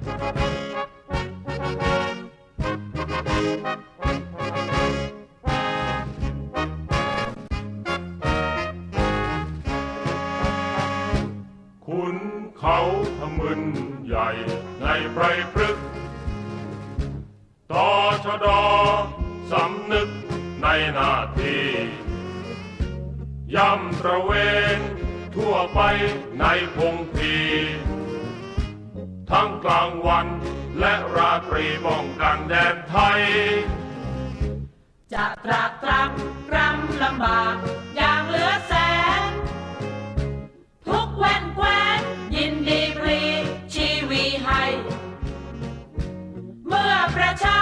ขุนเขาทมึนใหญ่ในไพรพฤกษ์ต่อชะดอสำนึกในหน้าที่ย่ำตระเวนทั่วไปในพงพี ทั้งกลางวัน และราตรีป้องกันแดนไทย จะตรากตรำรำลำบากอย่างเหลือแสน ทุกแว่นแคว้นยินดีพลีชีวีให้ เมื่อประชา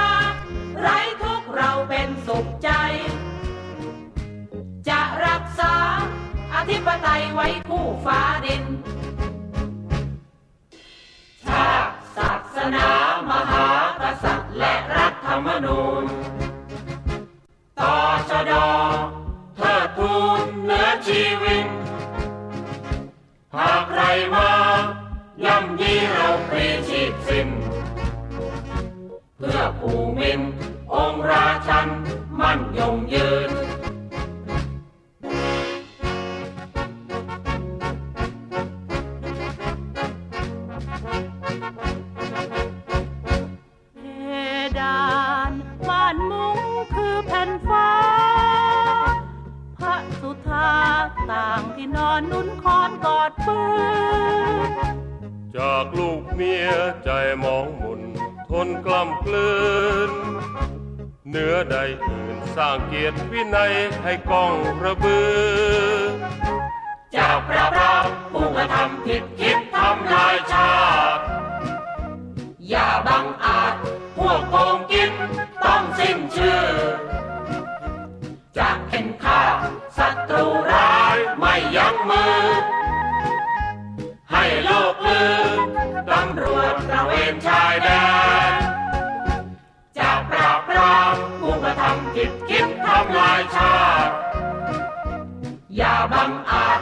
ไร้ทุกเราเป็นสุขใจ จะรักษาอธิปไตยไว้คู่ฟ้าดิน ดาเทิดทูนเหนือชีวิต หากใครมาย่ำยีเราปรีชีพสิ้นเพื่อผูมิ ที่นอนนุ่นคอนกอดปืนจากลูกเมียใจมองหมุนทนกล้ำกลืนเนื้อใดอื่นสร้างเกียรติวินัยให้กองระบือจะปราบปรามผู้กระทำผิดคิดทำลายชาติ อย่าบังอาจ พวกโกงกินต้องสิ้นชื่อ ลือตำรวจตระเวนชายแดนจะปราบปรามผู้กระทำผิดคิดทำลายชาติ อย่าบังอาจ